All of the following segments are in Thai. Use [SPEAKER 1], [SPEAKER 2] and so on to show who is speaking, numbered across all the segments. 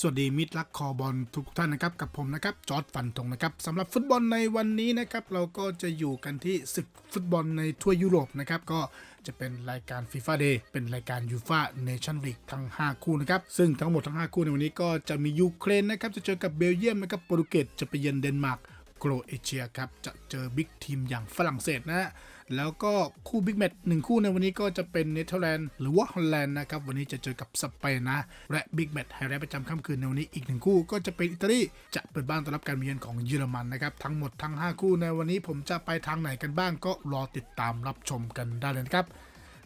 [SPEAKER 1] สวัสดีมิตรรักคอบอลทุกท่านนะครับกับผมนะครับจอร์ดฟันธงนะครับสำหรับฟุตบอลในวันนี้นะครับเราก็จะอยู่กันที่ศึกฟุตบอลในทั่วยุโรปนะครับก็จะเป็นรายการ FIFA Day เป็นรายการ UEFA Nation League ทั้ง 5 คู่นะครับซึ่งทั้งหมดทั้ง 5 คู่ในวันนี้ก็จะมียูเครนนะครับจะเจอกับเบลเยียมนะครับโปรตุเกสจะไปเยือนเดนมาร์กโครเอเชียครับจะเจอบิ๊กทีมอย่างฝรั่งเศสนะฮะ แล้วก็คู่บิ๊กแมตช์หนึ่งคู่ในวันนี้ก็จะเป็นเนเธอร์แลนด์หรือว่าฮอลแลนด์นะครับ วันนี้จะเจอกับสเปนนะ และบิ๊กแมตช์ไฮไลท์ประจำค่ำคืนในวันนี้อีกหนึ่งคู่ก็จะเป็นอิตาลีจะเปิดบ้านต้อนรับการเยือนของเยอรมันนะครับ ทั้งหมดทั้ง 5 คู่ในวันนี้ผมจะไปทางไหนกันบ้าง ก็รอติดตามรับชมกันได้เลยนะครับ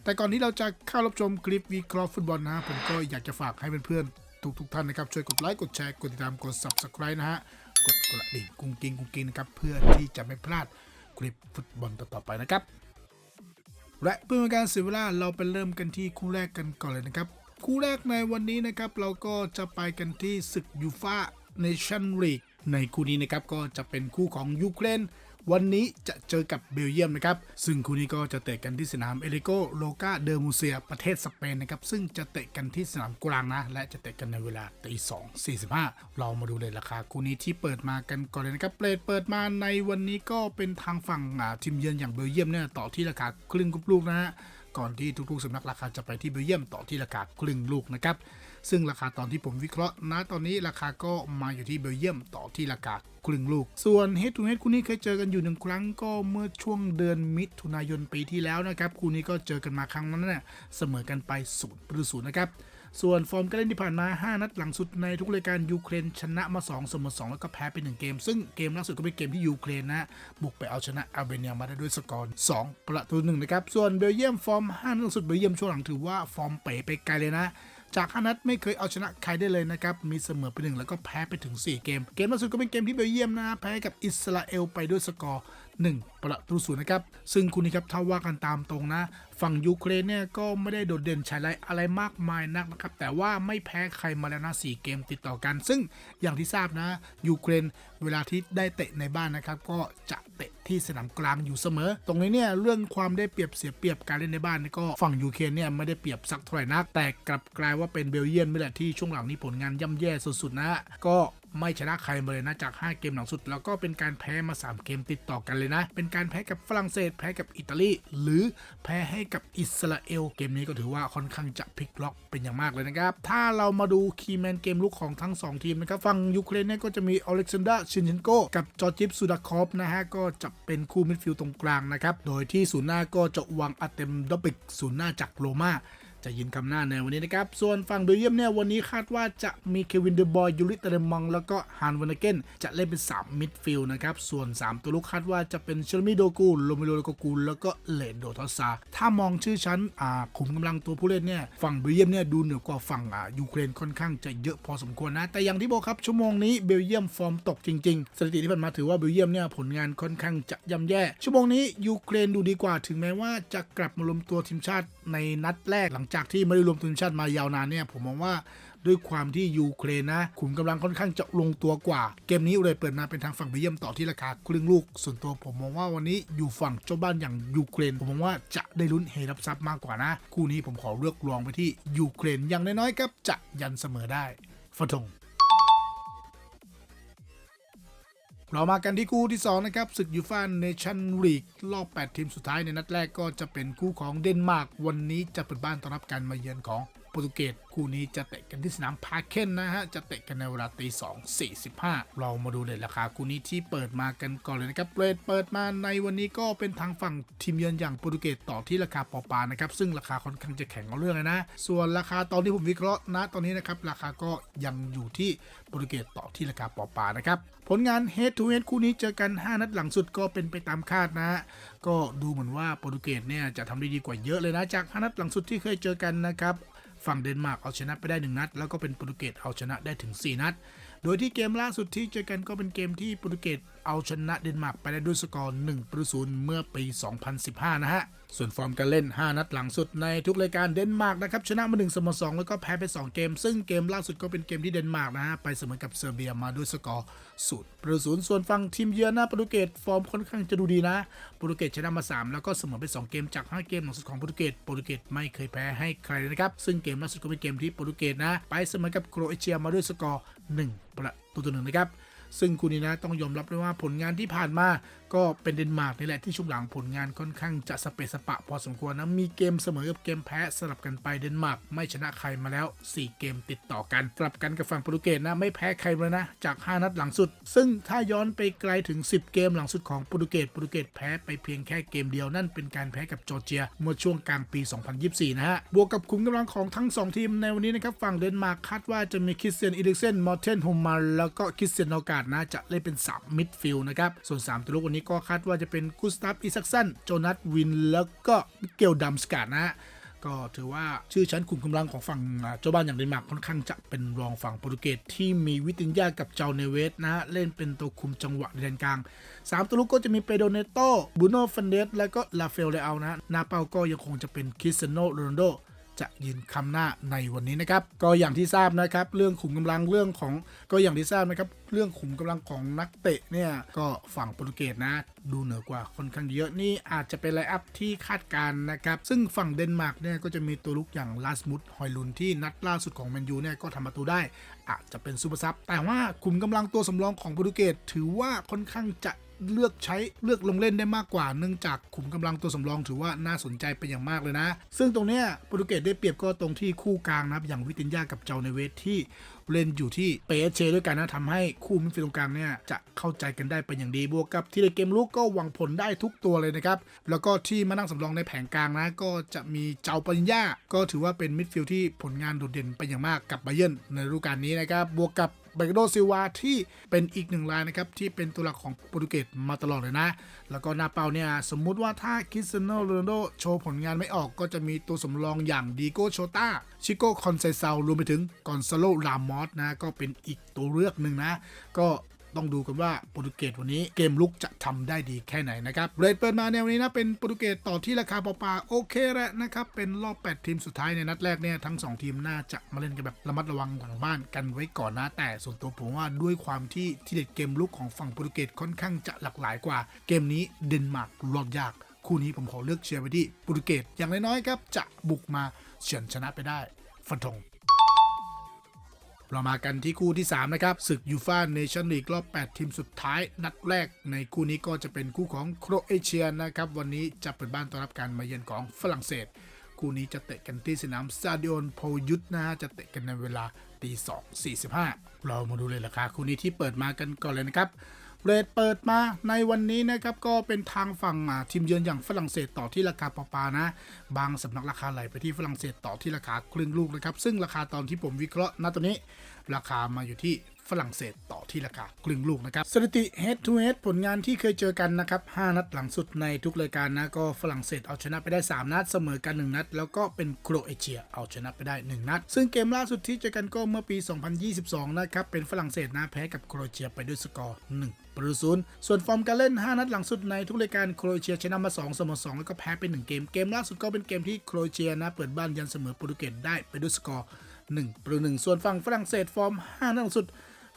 [SPEAKER 1] แต่ก่อนที่เราจะเข้ารับชมคลิปวิเคราะห์ฟุตบอลนะฮะผมก็อยากจะฝากให้เพื่อนๆทุกๆท่านนะครับ ช่วยกดไลค์กดแชร์กดติดตามกด subscribe นะฮะกดกระดิ่งกุ้งกิ้งกุ้งกิ้งนะครับเพื่อที่จะไม่พลาด คลิปฟุตบอลต่อๆไปนะครับ และเพื่อเป็นการเสียเวลาเราไปเริ่มกันที่คู่แรกกันก่อนเลยนะครับ คู่แรกในวันนี้นะครับเราก็จะไปกันที่ศึกยูฟาเนชั่นลีกในคู่นี้นะครับก็จะเป็นคู่ของยูเครน วันนี้จะเจอกับเบลเยียมนะครับ ซึ่งคู่นี้ก็จะเตะกันที่สนามเอริโกโลกาเดอร์มูเซียประเทศสเปนนะครับ ซึ่งจะเตะกันที่สนามกลางนะ และจะเตะกันในเวลาตีสองสี่สิบห้าเรามาดูเลยราคาคู่นี้ที่เปิดมากันก่อนเลยนะครับเปรดเปิดมาในวันนี้ก็เป็นทางฝั่งทีมเยือนอย่างเบลเยียมเนี่ยต่อที่ราคาครึ่งลูกนะฮะก่อนที่ทุกๆสำนักราคาจะไปที่เบลเยียมต่อที่ราคาครึ่งลูกนะครับ ซึ่งราคาตอนที่ผมวิเคราะห์ณตอนนี้ราคาก็มาอยู่ที่เบลเยียมต่อที่ราคาครึ่งลูก ส่วน Head to Head คู่นี้เคยเจอกันอยู่หนึ่งครั้งก็เมื่อช่วงเดือนมิถุนายนปีที่แล้วนะครับคู่นี้ก็เจอกันมาครั้งนั้นเนี่ยเสมอกันไปศูนย์ประตูศูนย์นะครับส่วนฟอร์มการเล่นที่ผ่านมา 5 นัดหลังสุดในทุกรายการยูเครนชนะมา 2 เสมอ 2 แล้วก็แพ้ไป 1 เกม ซึ่งเกมล่าสุดก็เป็นเกมที่ยูเครนนะ บุกไปเอาชนะอาร์เบเนียมาได้ด้วยสกอร์ 2 ประตูหนึ่งนะครับ ส่วนเบลเยียมฟอร์ม 5 นัดหลังสุดเบลเยียมช่วงหลังถือว่าฟอร์มเป๋ไปไกลเลยนะ จาก5นัดไม่เคยเอาชนะใครได้เลยนะครับ มีเสมอไปหนึ่งแล้วก็แพ้ไปถึง 4 เกม เกมล่าสุดก็เป็นเกมที่เบลเยียมนะแพ้กับอิสราเอลไปด้วยสกอร์ 1 ประตูศูนย์นะครับ ซึ่งคุณนี่ครับถ้าว่ากันตามตรงนะ ฝั่งยูเครนเนี่ยก็ไม่ได้โดดเด่นชายไลท์อะไรมากมายนักนะครับ แต่ว่าไม่แพ้ใครมาแล้วนะ 4 เกมติดต่อกัน ซึ่งอย่างที่ทราบนะยูเครนเวลาที่ได้เตะในบ้านนะครับก็จะเตะ ที่สนามกลางอยู่เสมอ ตรงนี้เนี่ยเรื่องความได้เปรียบเสียเปรียบการเล่นในบ้านก็ฝั่งยูเครนเนี่ยไม่ได้เปรียบสักเท่าไหร่นัก แต่กลับกลายว่าเป็นเบลเยียมนี่แหละที่ช่วงหลังนี้ผลงานย่ำแย่สุดๆนะก็ ไม่ชนะใครเลยนะจาก 5 เกมหลังสุด แล้วก็เป็นการแพ้มา 3 เกมติดต่อกันเลยนะ เป็นการแพ้กับฝรั่งเศส แพ้กับอิตาลี หรือแพ้ให้กับอิสราเอล เกมนี้ก็ถือว่าค่อนข้างจะพลิกล็อกเป็นอย่างมากเลยนะครับ ถ้าเรามาดูคีแมนเกมลุกของทั้ง 2 ทีมนะครับ ฝั่งยูเครนเนี่ยก็จะมีอเล็กซานดราชินเชนโกกับจอร์จิฟซูดาคอฟนะฮะ ก็จะเป็นคู่มิดฟิลด์ตรงกลางนะครับ โดยที่ศูนย์หน้าก็จะวางอาเต็มดอบิกศูนย์หน้าจากโรม่า จะยินคำหน้าในวันนี้นะครับ ส่วนฝั่งเบลเยียมเนี่ยวันนี้คาดว่าจะมีเควินเดอบอยยูริเตเรมองแล้วก็ฮานวานเกนจะเล่นเป็น 3 มิดฟิลด์นะครับ ส่วน 3 ตัวลุกคาดว่าจะเป็นเชลมิโดกูโรเมโรโลโกกูแล้วก็เลนโดทอสซา ถ้ามองชื่อชั้นอ่าขุมกำลังตัวผู้เล่นเนี่ยฝั่งเบลเยียมเนี่ยดูเหนือกว่าฝั่งอ่ายูเครนค่อนข้างจะเยอะพอสมควรนะ แต่อย่างที่บอกครับชั่วโมงนี้เบลเยียมฟอร์มตกจริงๆ สถิติที่ผ่านมาถือว่าเบลเยียมเนี่ยผลงานค่อนข้างจะย่ำแย่ ชั่วโมงนี้ยูเครนดูดีกว่าถึงแม้ว่าจะกลับมารวมตัวทีมชาติในนัดแรกหลังจากที่ไม่ได้รวมทีมชาติมายาวนานเนี่ยผมมองว่าด้วยความที่ยูเครนนะขุมกำลังค่อนข้างจะลงตัวกว่า เกมนี้เลยเปิดมาเป็นทางฝั่งเบลเยียมต่อที่ราคาครึ่งลูก ส่วนตัวผมมองว่าวันนี้อยู่ฝั่งเจ้าบ้านอย่างยูเครน ผมมองว่าจะได้ลุ้นเฮรับซับมากกว่านะ คู่นี้ผมขอเลือกรองไปที่ยูเครนอย่างน้อยๆครับจะยันเสมอได้ฟะทง เรามากันที่คู่ที่ 2 นะครับศึกยูฟ่าเนชั่นลีกรอบ 8 ทีมสุดท้ายในนัดแรกก็จะเป็นคู่ของเดนมาร์กวันนี้จะเปิดบ้านต้อนรับการมาเยือนของ โปรตุเกสคู่นี้จะเตะกันที่สนามพาเคนนะฮะ จะเตะกันในเวลาตีสองสี่สิบห้าเรามาดูเลยราคาคู่นี้ที่เปิดมากันก่อนเลยนะครับเรทเปิดมาในวันนี้ก็เป็นทางฝั่งทีมเยือนอย่างโปรตุเกสต่อที่ราคาปอปานะครับ ซึ่งราคาค่อนข้างจะแข็งเอาเรื่องเลยนะ ส่วนราคาตอนที่ผมวิเคราะห์นะตอนนี้นะครับราคาก็ยังอยู่ที่โปรตุเกสต่อที่ราคาปอปานะครับผลงาน Head to Head คู่นี้เจอกัน 5 นัดหลังสุดก็เป็นไปตามคาดนะฮะก็ดูเหมือนว่าโปรตุเกสเนี่ยจะทำได้ดีกว่าเยอะเลยนะจาก 5 นัดหลังสุดที่เคยเจอกันนะครับ ฝั่งเดนมาร์กเอาชนะไปได้ 1 นัด แล้วก็เป็นโปรตุเกสเอาชนะได้ถึง 4 นัด โดยที่เกมล่าสุดที่เจอกันก็เป็นเกมที่โปรตุเกสเอาชนะเดนมาร์กไปได้ด้วยสกอร์1ประตู0เมื่อปี 2015 นะฮะ ส่วนฟอร์มการเล่น 5 นัดหลังสุดในทุกรายการเดนมาร์กนะครับชนะมา1เสมอ2แล้วก็แพ้ไป 2 เกม ซึ่งเกมล่าสุดก็เป็นเกมที่เดนมาร์กนะฮะไปเสมอกับเซอร์เบียมาด้วยสกอร์ศูนย์ประตูส่วนฝั่งทีมเยือนนะโปรตุเกสฟอร์มค่อนข้างจะดูดีนะโปรตุเกสชนะมา 3 แล้วก็เสมอไป 2 เกมจาก 5 เกมหลังสุดของโปรตุเกสโปรตุเกสไม่เคยแพ้ให้ใครนะครับซึ่งเกมล่าสุดก็เป็นเกมที่โปรตุเกสนะไปเสมอกับโครเอเชียมาด้วยสกอร์1ประตูต่อหนึ่งนะครับ ซึ่งคู่นี้นะต้องยอมรับเลยว่าผลงานที่ผ่านมา ก็เป็นเดนมาร์กนี่แหละที่ช่วงหลังผลงานค่อนข้างจะสเปะสปะพอสมควรนะ มีเกมเสมอกับเกมแพ้สลับกันไปเดนมาร์กไม่ชนะใครมาแล้ว 4 เกมติดต่อกันกลับกันกับฝั่งโปรตุเกสนะไม่แพ้ใครเลยนะ จาก 5 นัดหลังสุด ซึ่งถ้าย้อนไปไกลถึง 10 เกมหลังสุดของโปรตุเกสโปรตุเกสแพ้ไปเพียงแค่เกมเดียวนั่นเป็นการแพ้กับจอร์เจีย เมื่อช่วงกลางปี 2024 นะฮะบวกกับขุมกำลังของทั้ง 2 ทีมในวันนี้นะครับฝั่งเดนมาร์กคาดว่าจะมีคริสเตียนอีริกเซนมอร์เทนโฮมาแล้วก็คริสเตียนโอกาสนะจะเล่นเป็น3มิดฟิลด์นะครับส่วน3ตัวลูกวันนี้ก็คาดว่าจะเป็นกุสตาฟอิซักซันโจนัสวิน แล้วก็เกลดัมสกาดนะฮะก็ถือว่าชื่อชั้นขุมกำลังของฝั่งอ่าเจ้าบ้านอย่างเดนมาร์กค่อนข้างจะเป็นรองฝั่งโปรตุเกสที่มีวิตินยากับเจ้าเนเวสนะฮะเล่นเป็นตัวคุมจังหวะในแดนกลาง 3 ตัวลูกก็จะมีเปโดเนโตบูโนฟันเดสแล้วก็ลาเฟลเลอานะฮะหน้าเป้าก็ยังคงจะเป็นคริสเซโนโรนัลโด จะยืนคำหน้าในวันนี้นะครับ ก็อย่างที่ทราบนะครับ เรื่องขุมกำลังเรื่องของก็อย่างที่ทราบนะครับ เรื่องขุมกำลังของนักเตะเนี่ยก็ฝั่งโปรตุเกสนะ ดูเหนือกว่าค่อนข้างเยอะนี่อาจจะเป็นไลน์อัพที่คาดการณ์นะครับ ซึ่งฝั่งเดนมาร์กเนี่ยก็จะมีตัวลุกอย่างลาสมุดฮอยลุนที่นัดล่าสุดของแมนยูเนี่ยก็ทำประตูได้ อาจจะเป็นซูเปอร์ซับแต่ว่าขุมกำลังตัวสำรองของโปรตุเกสถือว่าค่อนข้างจะ เลือกใช้เลือกลงเล่นได้มากกว่า เนื่องจากขุมกำลังตัวสำรองถือว่าน่าสนใจเป็นอย่างมากเลยนะ ซึ่งตรงเนี้ยโปรตุเกสได้เปรียบก็ตรงที่คู่กลางนะครับอย่างวิตินยากับเจ้าในเวทที่เล่นอยู่ที่เปเชด้วยกันนะทำให้คู่มิดฟิลด์ตรงกลางเนี่ยจะเข้าใจกันได้เป็นอย่างดีบวกกับที่ในเกมลุกก็หวังผลได้ทุกตัวเลยนะครับ แล้วก็ที่มานั่งสำรองในแผงกลางนะ ก็จะมีเจ้าปัญญาก็ถือว่าเป็นมิดฟิลด์ที่ผลงานโดดเด่นเป็นอย่างมากกับไบเยร์นในฤดูกาลนี้นะครับบวกกับเบรโดซิลวาที่เป็นอีกหนึ่งรายนะครับ ที่เป็นตัวหลักของโปรตุเกสมาตลอดเลยนะ แล้วก็หน้าเป้าเนี่ย สมมุติว่าถ้าคริสเตียโนโรนัลโดโชว์ผลงานไม่ออกก็จะมีตัวสำรองอย่างดีโกโชตาชิโกคอนเซซารวมไปถึงกอนซาโลรามอสนะก็เป็นอีกตัวเลือกหนึ่งนะ ก็ต้องดูกันว่าโปรตุเกสวันนี้เกมลุกจะทำได้ดีแค่ไหนนะครับเรทเปิดมาแนวนี้นะเป็นโปรตุเกสต่อที่ราคาเปล่าๆโอเคแล้วนะครับ เป็นรอบ 8 ทีมสุดท้ายในนัดแรกเนี่ยทั้ง 2 ทีมน่าจะมาเล่นกันแบบระมัดระวังหลังบ้านกันไว้ก่อนนะ แต่ส่วนตัวผมว่าด้วยความที่ที่เด็ดเกมลุกของฝั่งโปรตุเกสค่อนข้างจะหลากหลายกว่า เกมนี้เดนมาร์กรอบยาก คู่นี้ผมขอเลือกเชียร์ไปที่โปรตุเกสอย่างน้อยๆครับจะบุกมาเฉือนชนะไปได้ฟันธง เรามากันที่คู่ที่ 3 นะครับศึกยูฟ่าเนชั่นลีกรอบ 8 ทีมสุดท้าย นัดแรกในคู่นี้ก็จะเป็นคู่ของโครเอเชียนะครับ วันนี้จะเปิดบ้านต้อนรับการมาเยือนของฝรั่งเศส คู่นี้จะเตะกันที่สนามซาดิโอนโพยุตนะฮะจะเตะกันในเวลาตี2 45เรามาดูเลยราคาคู่นี้ที่เปิดมากันก่อนเลยนะครับ เรทเปิดมาในวันนี้นะครับก็เป็นทางฝั่งทีมเยือนอย่างฝรั่งเศสต่อที่ราคาปอปานะ บางสำนักราคาไหลไปที่ฝรั่งเศสต่อที่ราคาครึ่งลูกนะครับ ซึ่งราคาตอนที่ผมวิเคราะห์ณตอนนี้ ราคามาอยู่ที่ ฝรั่งเศสต่อที่ราคาครึ่งลูกนะครับสถิติ head to head ผลงานที่เคยเจอกันนะครับ 5 นัดหลังสุดในทุกรายการนะก็ฝรั่งเศสเอาชนะไปได้ 3 นัด เสมอกัน 1 นัด แล้วก็เป็นโครเอเชียเอาชนะไปได้ 1 นัด ซึ่งเกมล่าสุดที่เจอกันก็เมื่อปี 2022 นะครับ เป็นฝรั่งเศสนะแพ้กับโครเอเชียไปด้วยสกอร์ 1ประตูศูนย์ส่วนฟอร์มการเล่น 5 นัดหลังสุดในทุกรายการโครเอเชียชนะมา 2 เสมอ 2 แล้วก็แพ้ไป 1 เกม เกมล่าสุดก็เป็นเกมที่โครเอเชียนะเปิดบ้านยันเสมอโปรตุเกสได้ไปด้วยสกอร์1ประตูหนึ่งส่วนฝั่งฝรั่งเศสฟอร์ม 5 นัดหลังสุด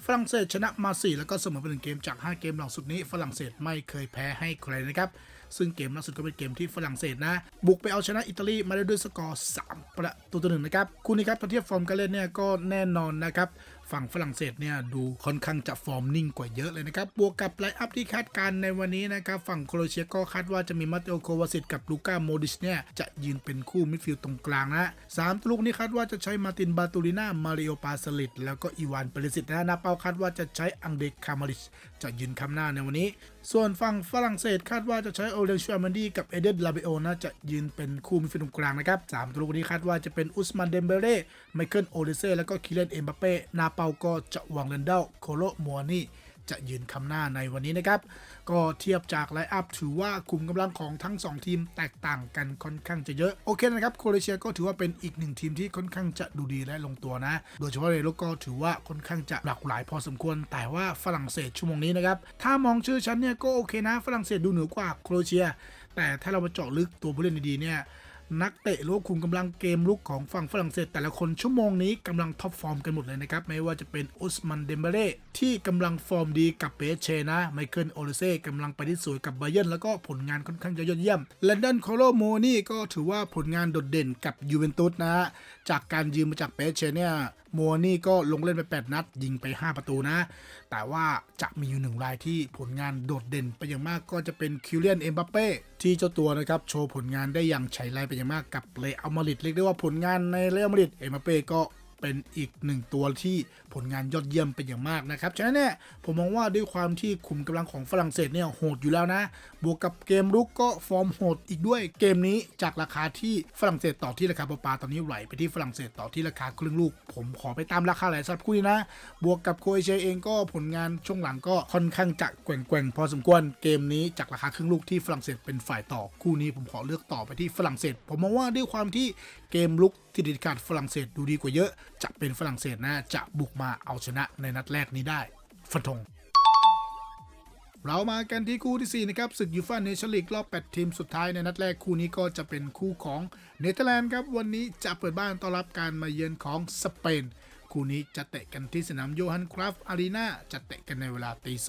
[SPEAKER 1] ฝรั่งเศสชนะมา 4 แล้วก็เสมอไปหนึ่งเกมจาก 5 เกมหลังสุดนี้ ฝรั่งเศสไม่เคยแพ้ให้ใครนะครับ ซึ่งเกมล่าสุดก็เป็นเกมที่ฝรั่งเศสนะ บุกไปเอาชนะอิตาลีมาได้ด้วยสกอร์ 3 ประตูต่อหนึ่งนะครับ คู่นี้ครับตอนเทียบฟอร์มการเล่นเนี่ยก็แน่นอนนะครับ ฝั่งฝรั่งเศสเนี่ยดูค่อนข้างจะฟอร์มนิ่งกว่าเยอะเลยนะครับ บวกกับไลน์อัพที่คาดการณ์ในวันนี้นะครับ ฝั่งโครเอเชียก็คาดว่าจะมีมาเตโอโควาสิตกับลูก้าโมดิชเนี่ยจะยืนเป็นคู่มิดฟิลด์ตรงกลางนะสามตัวลูกนี้คาดว่าจะใช้มาตินบาตูลิน่ามาริโอปาสลิดแล้วก็อีวานเปเรสิตนะหนาเป้าคาดว่าจะใช้อังเดคคามาริช จะยืนคำหน้าในวันนี้ ส่วนฝั่งฝรั่งเศสคาดว่าจะใช้โอเลนชูอามันดีกับเอเดนลาเบโอนะจะยืนเป็นคู่มิดฟิลด์ตรงกลางนะครับสามตัวลูกนี้คาดว่าจะเป็นอุสมันเดมเบเร่ไมเคิลโอเลเซ่แล้วก็คิเลนเอ็มบัปเป้นาเปาก็จะวางเลนเดลโคโลมัวนี่ จะยืนคำหน้าในวันนี้นะครับ ก็เทียบจากไลน์อัพถือว่าคุมกำลังของทั้ง 2 ทีมแตกต่างกันค่อนข้างจะเยอะ โอเคนะครับโครเอเชียก็ถือว่าเป็นอีกหนึ่งทีมที่ค่อนข้างจะดูดีและลงตัวนะ โดยเฉพาะในโลกก็ถือว่าค่อนข้างจะหลากหลายพอสมควร แต่ว่าฝรั่งเศสชั่วโมงนี้นะครับ ถ้ามองชื่อฉันเนี่ยก็โอเคนะ ฝรั่งเศสดูเหนือกว่าโครเอเชีย แต่ถ้าเรามาเจาะลึกตัวผู้เล่นดีๆเนี่ย นักเตะลูกคุมกำลังเกมลุกของฝั่งฝรั่งเศส แต่ละคนชั่วโมงนี้กำลังท็อปฟอร์มกันหมดเลยนะครับ ไม่ว่าจะเป็นอุสมันเดมเบเล่ที่กำลังฟอร์มดีกับเปเชนะไมเคิลโอเลเซ่กำลังไปที่สวยกับไบเยนแล้วก็ผลงานค่อนข้างจะยอดเยี่ยมแลนดอนโคโลโมนี่ก็ถือว่าผลงานโดดเด่นกับยูเวนตุสนะฮะจากการยืมมาจากเปเชเนี่ย มัวนี่ก็ลงเล่นไป 8 นัด ยิงไป 5 ประตูนะ แต่ว่าจะมีอยู่หนึ่งรายที่ผลงานโดดเด่นไปอย่างมากก็จะเป็นคิวเลียนเอ็มบัปเป้ที่เจ้าตัวนะครับ โชว์ผลงานได้อย่างฉายไรไปอย่างมากกับเลอัลมาริดเรียกได้ว่าผลงานในเลอัลมาริดเอ็มบัปเป้ก็ เป็นอีกหนึ่งตัวที่ผลงานยอดเยี่ยมเป็นอย่างมากนะครับ ฉะนั้นเนี่ยผมมองว่าด้วยความที่คุมกำลังของฝรั่งเศสเนี่ยโหดอยู่แล้วนะ บวกกับเกมรุกก็ฟอร์มโหดอีกด้วยเกมนี้จากราคาที่ฝรั่งเศสต่อที่ราคาปลาตอนนี้ไหลไปที่ฝรั่งเศสต่อที่ราคาครึ่งลูก ผมขอไปตามราคาไหลสำหรับคู่นี้นะ บวกกับโคเอเชเองก็ผลงานช่วงหลังก็ค่อนข้างจะแกว่งๆพอสมควรเกมนี้จากราคาครึ่งลูกที่ฝรั่งเศสเป็นฝ่ายต่อคู่นี้ผมขอเลือกต่อไปที่ฝรั่งเศส ผมมองว่าด้วยความที่ เกมลุกที่เด็ดขาดฝรั่งเศสดูดีกว่าเยอะ จะเป็นฝรั่งเศสนะจะบุกมาเอาชนะในนัดแรกนี้ได้ฟันธงเรามากันที่คู่ที่ 4 นะครับศึกยูฟ่าเนชั่นลีกรอบ 8 ทีมสุดท้ายในนัดแรกคู่นี้ก็จะเป็นคู่ของเนเธอร์แลนด์ครับ วันนี้จะเปิดบ้านต้อนรับการมาเยือนของสเปน คู่นี้จะเตะกันที่สนามโยฮันคราฟอารีนาจะเตะกันในเวลาตี2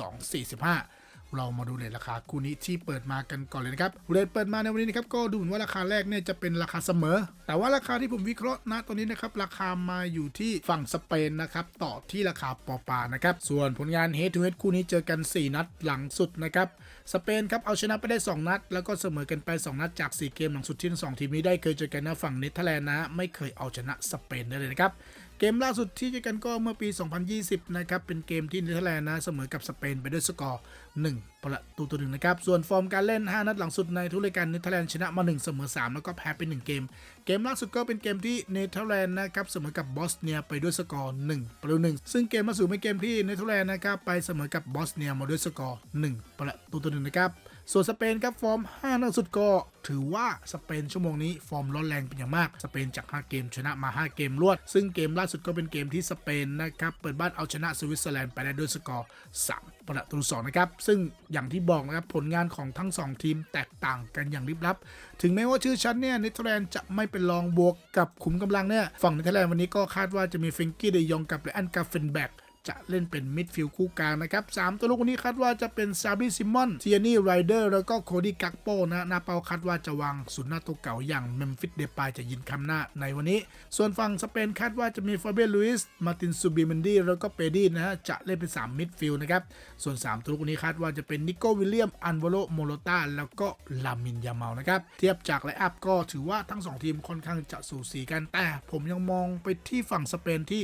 [SPEAKER 1] 45 เรามาดูเลทราคาคู่นี้ที่เปิดมากันก่อนเลยนะครับเลทเปิดมาในวันนี้นะครับก็ดูเหมือนว่าราคาแรกเนี่ยจะเป็นราคาเสมอ แต่ว่าราคาที่ผมวิเคราะห์ณตอนนี้นะครับราคามาอยู่ที่ฝั่งสเปนนะครับต่อที่ราคาปอปานะครับส่วนผลงาน Head to Head คู่นี้เจอกัน 4 นัดหลังสุดนะครับสเปนครับเอาชนะไปได้ 2 นัด แล้วก็เสมอกันไป 2 นัดจาก 4 เกมหลังสุดที่ทั้งสองทีมนี้ได้เคยเจอกันนะฝั่งเนเธอร์แลนด์นะไม่เคยเอาชนะสเปนได้เลยนะครับ เกมล่าสุดที่เจอกันก็เมื่อปี 2020 นะครับ เป็นเกมที่เนเธอร์แลนด์นะเสมอกับสเปนไปด้วยสกอร์ 1 ประตูต่อหนึ่งนะครับ ส่วนฟอร์มการเล่น 5 นัดหลังสุดในทุกรายการเนเธอร์แลนด์ชนะมา 1 เสมอ 3 แล้วก็แพ้ไป 1 เกม เกมล่าสุดก็เป็นเกมที่เนเธอร์แลนด์นะครับเสมอกับบอสเนียไปด้วยสกอร์ 1 ประตูหนึ่งซึ่งเกมล่าสุดเป็นเกมที่เนเธอร์แลนด์นะครับไปเสมอกับบอสเนียมาด้วยสกอร์ 1 ประตูต่อหนึ่งนะครับ ส่วนสเปนครับฟอร์ม5นัดสุดก็ถือว่าสเปนชั่วโมงนี้ฟอร์มร้อนแรงเป็นอย่างมาก สเปนจาก 5 เกมชนะมา 5 เกมรวด ซึ่งเกมล่าสุดก็เป็นเกมที่สเปนนะครับเปิดบ้านเอาชนะสวิตเซอร์แลนด์ไปได้ด้วยสกอร์ 3 ประตู2นะครับ ซึ่งอย่างที่บอกนะครับผลงานของทั้ง 2 ทีมแตกต่างกันอย่างลิบลับ ถึงแม้ว่าชื่อชั้นเนี่ยเนเธอร์แลนด์จะไม่เป็นรองบวกกับขุมกำลังเนี่ยฝั่งเนเธอร์แลนด์วันนี้ก็คาดว่าจะมีเฟงกี้เดยองกับเลอันกาเฟนแบก จะเล่นเป็นมิดฟิลด์คู่กลางนะครับสามตัวลูกคนนี้คาดว่าจะเป็นซาบิซิมอนเทียนี่ไรเดอร์แล้วก็โคดี้กักโปนะนาเปาคาดว่าจะวางศูนย์หน้าตัวเก่าอย่างเมมฟิสเดปายจะยินคำหน้าในวันนี้ ส่วนฝั่งสเปนคาดว่าจะมีฟาเบียลุยส์มาตินซูบิเมนดีแล้วก็เปดี้นะฮะจะเล่นเป็น 3 มิดฟิลด์นะครับ ส่วน 3 ตัวลูกคนนี้คาดว่าจะเป็นนิโกวิลเลียม อันวโลโมโลตาแล้วก็ลามินยาเมานะครับ เทียบจากไลอัพก็ถือว่าทั้งสองทีมค่อนข้างจะสูสีกันแต่ผมยังมองไปที่ฝั่งสเปนที่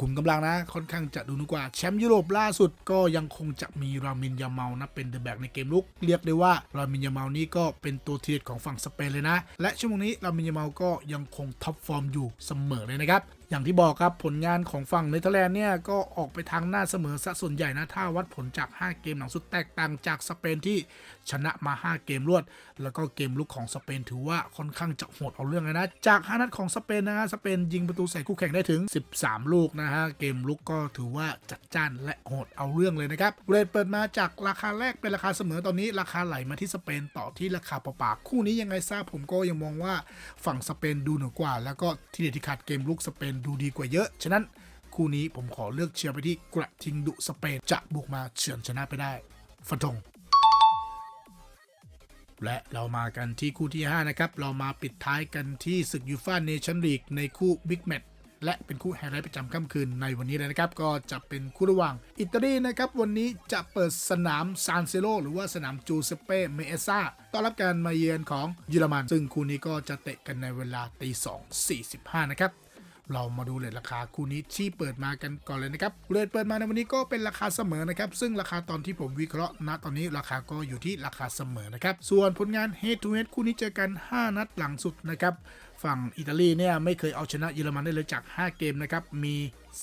[SPEAKER 1] คุมกำลังนะ ค่อนข้างจะดูนุกว่า แชมป์ยุโรปล่าสุดก็ยังคงจะมีรามินยาเมานะเป็นเดอะแบ็กในเกมลุก เรียกได้ว่ารามินยาเมานี่ก็เป็นตัวทีเด็ดของฝั่งสเปนเลยนะ และช่วงนี้รามินยาเมาก็ยังคงท็อปฟอร์มอยู่เสมอเลยนะครับ อย่างที่บอกครับผลงานของฝั่งเนเธอร์แลนด์เนี่ย ก็ออกไปทางหน้าเสมอซะส่วนใหญ่นะ ถ้าวัดผลจาก 5 เกมหลังสุดแตกต่างจากสเปนที่ชนะมา 5 เกมรวด แล้วก็เกมลุกของสเปนถือว่าค่อนข้างจะโหดเอาเรื่องเลยนะ จาก 5 นัดของสเปนนะฮะสเปนยิงประตูใส่คู่แข่งได้ถึง 13 ลูกนะฮะเกมลุกก็ถือว่าจัดจ้านและโหดเอาเรื่องเลยนะครับเรทเปิดมาจากราคาแรกเป็นราคาเสมอตอนนี้ราคาไหลมาที่สเปนต่อที่ราคาปล่าๆคู่นี้ยังไงทราบผมก็ยังมองว่าฝั่งสเปนดูเหนือกว่า แล้วก็ที่เด็ดที่ขาดเกมลุกสเปนดูดีกว่าเยอะ ฉะนั้นคู่นี้ผมขอเลือกเชียร์ไปที่กระทิงดุสเปนจะบุกมาเฉือนชนะไปได้ ฟันธงและเรามากันที่คู่ที่ 5 นะครับ เรามาปิดท้ายกันที่ศึกยูฟ่าเนชั่นลีกในคู่บิ๊กแมตช์และเป็นคู่ไฮไลท์ประจำค่ำคืนในวันนี้เลยนะครับ ก็จะเป็นคู่ระหว่างอิตาลีนะครับ วันนี้จะเปิดสนามซานเซโรหรือว่าสนามจูเซเป้เมเอซ่าต้อนรับการมาเยือนของเยอรมัน ซึ่งคู่นี้ก็จะเตะกันในเวลาตี2 45นะครับ เรามาดูเลทราคาคู่นี้ที่เปิดมากันก่อนเลยนะครับเลทเปิดมาในวันนี้ก็เป็นราคาเสมอนะครับ ซึ่งราคาตอนที่ผมวิเคราะห์ณตอนนี้ราคาก็อยู่ที่ราคาเสมอนะครับ ส่วนผลงาน Head to Head คู่นี้เจอกัน 5 นัดหลังสุดนะครับฝั่งอิตาลีเนี่ยไม่เคยเอาชนะเยอรมันได้เลยจาก 5 เกมนะครับ มี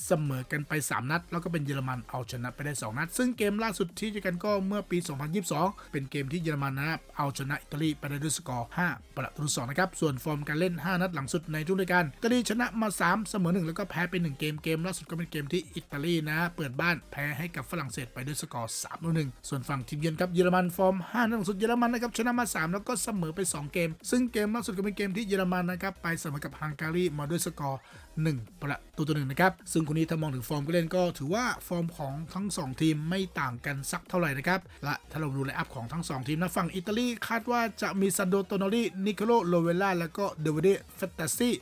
[SPEAKER 1] เสมอกันไป 3 นัด แล้วก็เป็นเยอรมันเอาชนะไปได้ 2 นัด ซึ่งเกมล่าสุดที่เจอกันก็เมื่อปี 2022 เป็นเกมที่เยอรมันนะครับเอาชนะอิตาลีไปได้ด้วยสกอร์ 5 ประตูต่อสองนะครับ ส่วนฟอร์มการเล่น 5 นัดหลังสุดในทุกรายการอิตาลีชนะมา 3 เสมอ 1 แล้วก็แพ้ไป 1 เกม เกมล่าสุดก็เป็นเกมที่อิตาลีนะเปิดบ้านแพ้ให้กับฝรั่งเศสไปด้วยสกอร์3 1ส่วนฝั่งทีมเยือนครับเยอรมันฟอร์ม 5 นัดหลังสุดเยอรมันนะครับชนะมา 3 แล้วก็เสมอไป 2 เกม ซึ่งเกมล่าสุดก็เป็นเกมที่เยอรมันนะครับ ไปเสมอกับฮังการีมาด้วยสกอร์ 1 ประตูต่อหนึ่งนะครับ ซึ่งคนนี้ถ้ามองถึงฟอร์มก็เล่นก็ถือว่าฟอร์มของทั้ง 2 ทีมไม่ต่างกันสักเท่าไหร่นะครับ และถ้าเราดูไลน์อัพของทั้ง 2 ทีมนะฝั่งอิตาลีคาดว่าจะมีซันโดโตโนลีนิโคโลโลเวล่าแล้วก็เดวิดเฟตตาซี่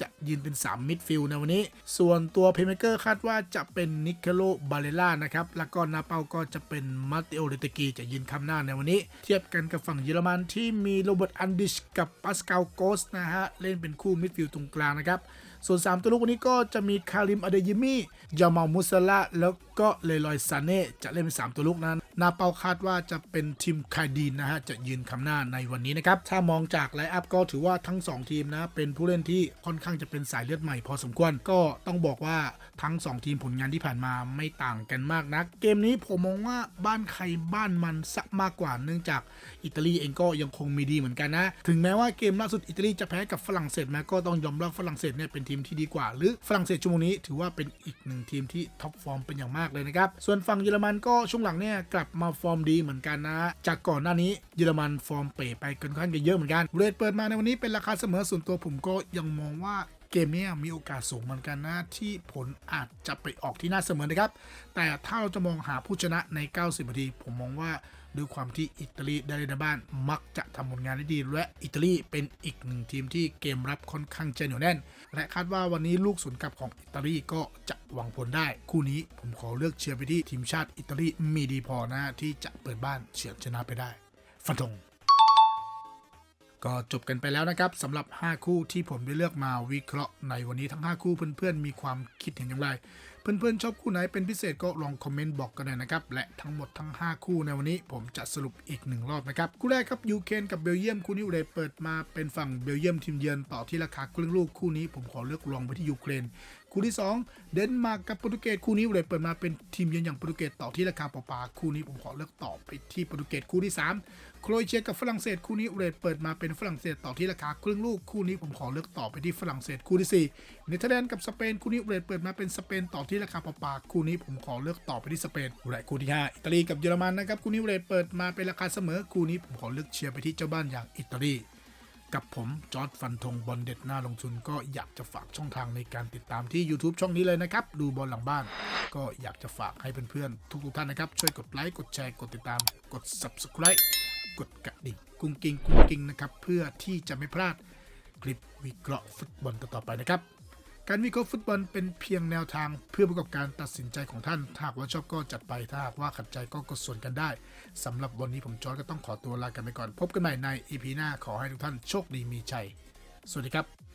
[SPEAKER 1] จะยืนเป็น 3 มิดฟิลด์ในวันนี้ ส่วนตัวเพย์เมเกอร์คาดว่าจะเป็นนิโคโลบาเลล่านะครับ แล้วก็นาเปาก็จะเป็นมาเตโอเรตกีจะยืนคำหน้าในวันนี้ เทียบกันกับฝั่งเยอรมันที่มีโรเบิร์ตอันดิชกับปาสกาลโกสนะฮะ เล่นเป็นคู่มิดฟิลด์ตรงกลางนะครับ ส่วน 3 ตัวลูกวันนี้ก็จะมีคาริมอเดยิมี่ยามามุสลาแล้วก็เลลอยซานเน่จะเล่นเป็น 3 ตัวลูกนั้น นาเปาคาดว่าจะเป็นทีมคาดีนนะฮะจะยืนคำหน้าในวันนี้นะครับ ถ้ามองจากไลน์อัพก็ถือว่าทั้ง 2 ทีมนะ เป็นผู้เล่นที่ค่อนข้างจะเป็นสายเลือดใหม่พอสมควร ก็ต้องบอกว่าทั้ง 2 ทีมผลงานที่ผ่านมาไม่ต่างกันมากนัก เกมนี้ผมมองว่าบ้านใครบ้านมันสักมากกว่าเนื่องจากอิตาลีเองก็ยังคงมีดีเหมือนกันนะ ถึงแม้ว่าเกมล่าสุดอิตาลีจะแพ้กับฝรั่งเศสมาก็ต้องยอมรับฝรั่งเศสเนี่ยเป็นทีมที่ดีกว่า หรือฝรั่งเศสชั่วโมงนี้ถือว่าเป็นอีกหนึ่งทีมที่ท็อปฟอร์มเป็นอย่างมากเลยนะครับส่วนฝั่งเยอรมันก็ช่วงหลังเนี่ยกลับมาฟอร์มดีเหมือนกันนะ จากก่อนหน้านี้เยอรมันฟอร์มเป๋ไปค่อนข้างจะเยอะเหมือนกันเรทเปิดมาในวันนี้เป็นราคาเสมอส่วนตัวผมก็ยังมองว่าเกมนี้มีโอกาสสูงเหมือนกันนะ ที่ผลอาจจะไปออกที่หน้าเสมอนะครับ แต่ถ้าเราจะมองหาผู้ชนะใน 90นาทีผมมองว่า ด้วยความที่อิตาลีได้เล่นในบ้านมักจะทำผลงานได้ดี และอิตาลีเป็นอีกหนึ่งทีมที่เกมรับค่อนข้างจะเหนียวแน่น และคาดว่าวันนี้ลูกศูนย์กลับของอิตาลีก็จะหวังผลได้ คู่นี้ผมขอเลือกเชียร์ไปที่ทีมชาติอิตาลีมีดีพอนะที่จะเปิดบ้านเฉือนชนะไปได้ ฟันธงก็จบกันไปแล้วนะครับสำหรับ 5 คู่ที่ผมได้เลือกมาวิเคราะห์ในวันนี้ทั้ง 5 คู่เพื่อนๆ มีความคิดเห็นอย่างไร เพื่อนๆชอบคู่ไหนเป็นพิเศษก็ลองคอมเมนต์บอกกันหน่อยนะครับ และทั้งหมดทั้ง 5 คู่ในวันนี้ผมจะสรุปอีกหนึ่งรอบนะครับ คู่แรกครับยูเครนกับเบลเยียมคู่นี้เลยเปิดมาเป็นฝั่งเบลเยียมทีมเยือนต่อที่ราคาครึ่งลูกคู่นี้ผมขอเลือกลองไปที่ยูเครนคู่ที่ 2 เดนมาร์กกับโปรตุเกสคู่นี้เลยเปิดมาเป็นทีมเยือนอย่างโปรตุเกสต่อที่ราคาเปล่าคู่นี้ผมขอเลือกต่อไปที่โปรตุเกสคู่ที่ 3 โครเอเชียกับฝรั่งเศสคู่นี้เรทเปิดมาเป็นฝรั่งเศสต่อที่ราคาครึ่งลูกคู่นี้ผมขอเลือกต่อไปที่ฝรั่งเศสคู่ที่ 4 เนเธอร์แลนด์กับสเปนคู่นี้เรทเปิดมาเป็นสเปนต่อที่ราคาปล่าคู่นี้ผมขอเลือกต่อไปที่สเปนและคู่ที่5อิตาลีกับเยอรมันนะครับคู่นี้เรทเปิดมาเป็นราคาเสมอคู่นี้ผมขอเลือกเชียร์ไปที่เจ้าบ้านอย่างอิตาลีกับผม จอร์ดฟันธงบอลเด็ดหน้าลงทุนก็อยากจะฝากช่องทางในการติดตามที่ YouTube ช่องนี้เลยนะครับ ดูบอลหลังบ้าน ก็อยากจะฝากให้เพื่อนๆทุกๆท่านนะครับ ช่วยกดไลค์ กดแชร์ กดติดตาม กด Subscribe ดกระดิ่งกุ้งกิ้งกุ้งกิ้งนะครับเพื่อที่จะไม่พลาดคลิปวิเคราะห์ฟุตบอลต่อๆไปนะครับ การวิเคราะห์ฟุตบอลเป็นเพียงแนวทางเพื่อประกอบการตัดสินใจของท่าน ถ้าหากว่าชอบก็จัดไป ถ้าหากว่าขัดใจก็กดส่วนกันได้สำหรับวันนี้ผมจอร์จก็ต้องขอตัวลากันไปก่อน พบกันใหม่ในอีพีหน้าขอให้ทุกท่านโชคดีมีชัย สวัสดีครับ